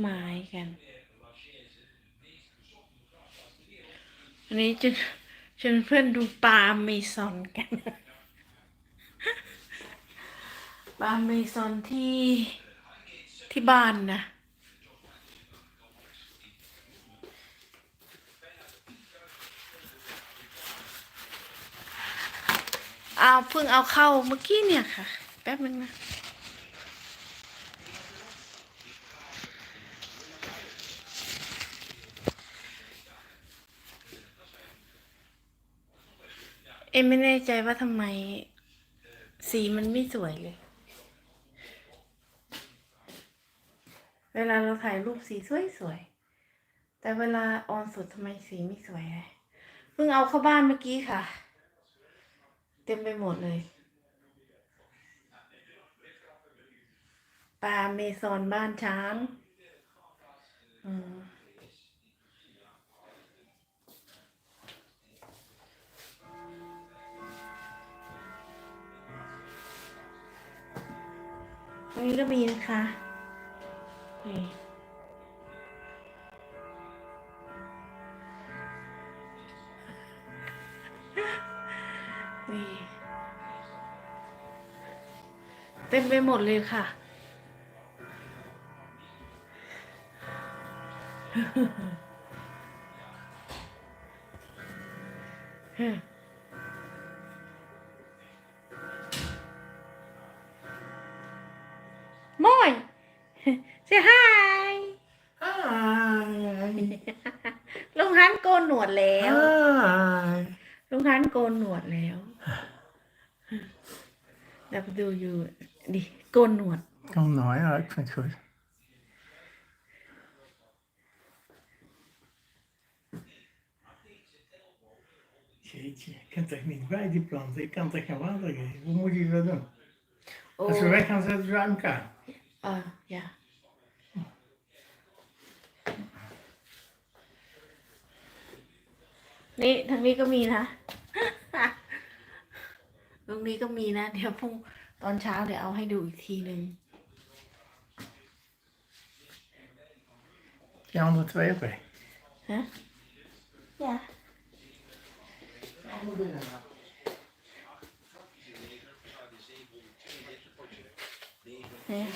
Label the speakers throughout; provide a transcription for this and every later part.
Speaker 1: ไม้กัน อันนี้จะชวนเพื่อนดูปลาเมซอนกัน ปลาเมซอนที่ที่บ้านนะ เอาเพิ่งเอาเข้าเมื่อกี้เนี่ยค่ะ แป๊บนึงนะ เอ็มไม่แน่ใจว่าทำไม สีมันไม่สวยเลย เวลาเราถ่ายรูปสีสวยๆ แต่เวลาออนสดทำไมสีไม่สวยเลยเพิ่งเอาเข้าบ้านเมื่อกี้ค่ะ เต็มไปหมดเลยปลาเมซอนบ้านช้าง อืม ตรงนี้ก็มีนะคะนี่นี่เต็มไปหมดเลยค่ะ Moin! Say hi! ลุงฮันโกนหนวดแล้ว
Speaker 2: Hi.
Speaker 1: ลุงฮันโกนหนวดแล้วเดี๋ยวไปดูอยู่ดิโกนหนวด
Speaker 2: Oh nou ja, ik vind het goed. Jeetje, ik kan toch niet bij die planten? Ik kan toch geen water geven? Hoe moet je dat doen?
Speaker 1: โอ้
Speaker 2: Als we weg gaan, zetten ze aan elkaar.
Speaker 1: เอออย่านี่ทางนี้ก็มีนะ ตรงนี้ก็มีนะ เดี๋ยวพรุ่งตอนเช้าเดี๋ยวเอาให้ดูอีกทีหนึ่ง
Speaker 2: Die andere twee ook weg.
Speaker 1: ฮะอย่า เนี่ย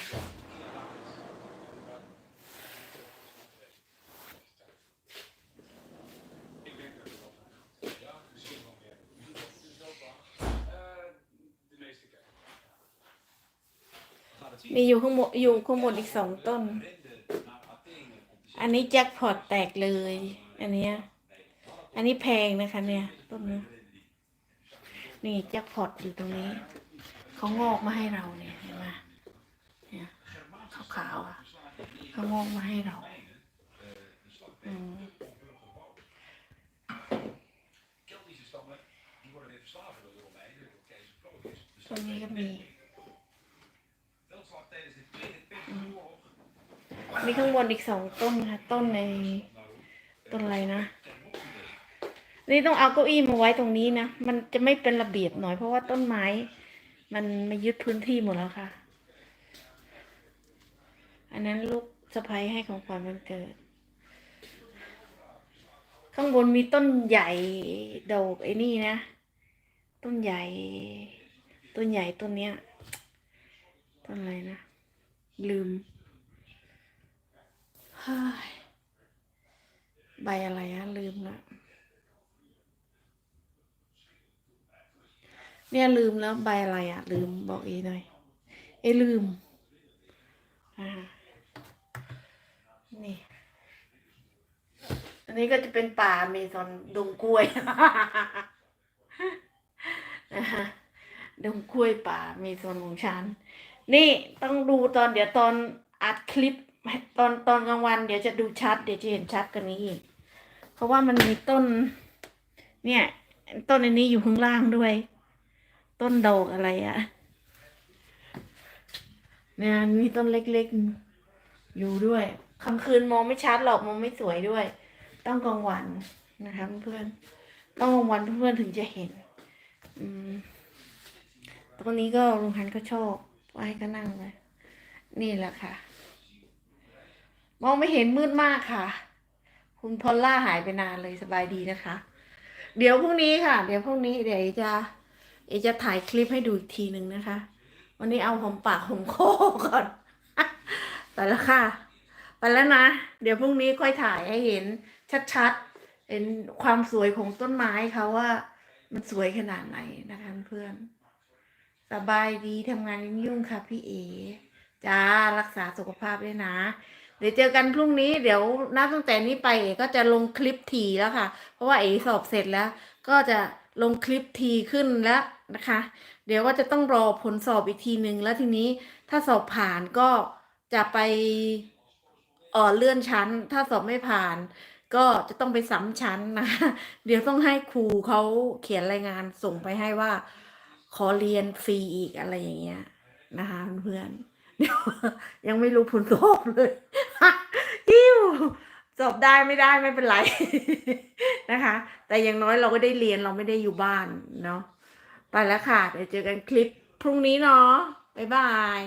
Speaker 1: มีอยู่ข้างบนอยู่ข้างบนอีกสองต้น อันนี้แจ็คพอตแตกเลย อันเนี้ย อันนี้แพงนะคะ เนี่ยต้นนี้ นี่แจ็คพอตอยู่ตรงนี้ เขางอกมาให้เราเนี่ยเห็นไหมเนี่ยขาวๆอะเขางอกมาให้เราอืมตรงนี้ก็มี มีข้างบนอีกสองต้นค่ะต้นในต้นอะไรนะนี่ต้องเอาเก้าอี้มาไว้ตรงนี้นะ มันจะไม่เป็นระเบียบหน่อยเพราะว่าต้นไม้ มันมายึดพื้นที่หมดแล้วค่ะ อันนั้นลูกสะพ้ยให้ของขวัญวันเกิด ข้างบนมีต้นใหญ่ดอกไอ้นี่นะ ต้นใหญ่ ต้นใหญ่ต้นเนี้ย ต้นอะไรนะ ลืมใบอะไรอะลืมละเนี่ยลืมแล้วใบอะไรอะลืมบอกเอหน่อยเอลืมอ่านี่อันนี้ก็จะเป็นป่าเมซอนดงกล้วยนะคะดงกล้วยป่าเมซอนของฉัน นี่ต้องดูตอนเดี๋ยวตอนอัดคลิป ตอนตอนกลางวัน เดี๋ยวจะดูชัด เดี๋ยวจะเห็นชัดกันนี้อีก เพราะว่ามันมีต้น เนี่ย ต้นอันนี้อยู่ข้างล่างด้วย ต้นดอกอะไรอะเนี่ยมีต้นเล็กๆ อยู่ด้วยกลางคืนมองไม่ชัดหรอกมองไม่สวยด้วย ต้องกลางวันนะคะเพื่อนต้องกลางวันเพื่อนถึงจะเห็น อืมตรงนี้ก็ลุงฮันก็ชอบ ไว้ก็นั่งไว้นี่แหละค่ะ มองไม่เห็นมืดมากค่ะ คุณพอลล่าหายไปนานเลยสบายดีนะคะ เดี๋ยวพรุ่งนี้ค่ะ เดี๋ยวพรุ่งนี้เดี๋ยวเอจะเอจะถ่ายคลิปให้ดูอีกทีหนึ่งนะคะ วันนี้เอาหอมปากหอมคอก่อนไปแล้วค่ะ ไปแล้วนะ เดี๋ยวพรุ่งนี้ค่อยถ่ายให้เห็นชัดๆ เห็นความสวยของต้นไม้เขาว่า มันสวยขนาดไหนนะคะเพื่อน สบายดีทำงานยุ่งๆค่ะพี่เอจ้ารักษาสุขภาพด้วยนะ เดี๋ยวเจอกันพรุ่งนี้เดี๋ยวนับตั้งแต่นี้ไปเอก็จะลงคลิปทีแล้วค่ะ เพราะว่าเอสอบเสร็จแล้ว ก็จะลงคลิปทีขึ้นแล้วนะคะ เดี๋ยวก็จะต้องรอผลสอบอีกทีหนึ่งแล้วทีนี้ถ้าสอบผ่านก็จะไปเออเลื่อนชั้น ถ้าสอบไม่ผ่าน ก็จะต้องไปซ้ำชั้นนะ เดี๋ยวต้องให้ครูเขาเขียนรายงานส่งไปให้ว่า ขอเรียนฟรีอีกอะไรอย่างเงี้ยนะคะเพื่อนเดี๋ยวยังไม่รู้ผลสอบเลยอิ้วสอบได้ไม่ได้ไม่เป็นไรนะคะ แต่อย่างน้อยเราก็ได้เรียนเราไม่ได้อยู่บ้านเนาะไปแล้วค่ะเดี๋ยวเจอกันคลิปพรุ่งนี้เนาะบ๊ายบาย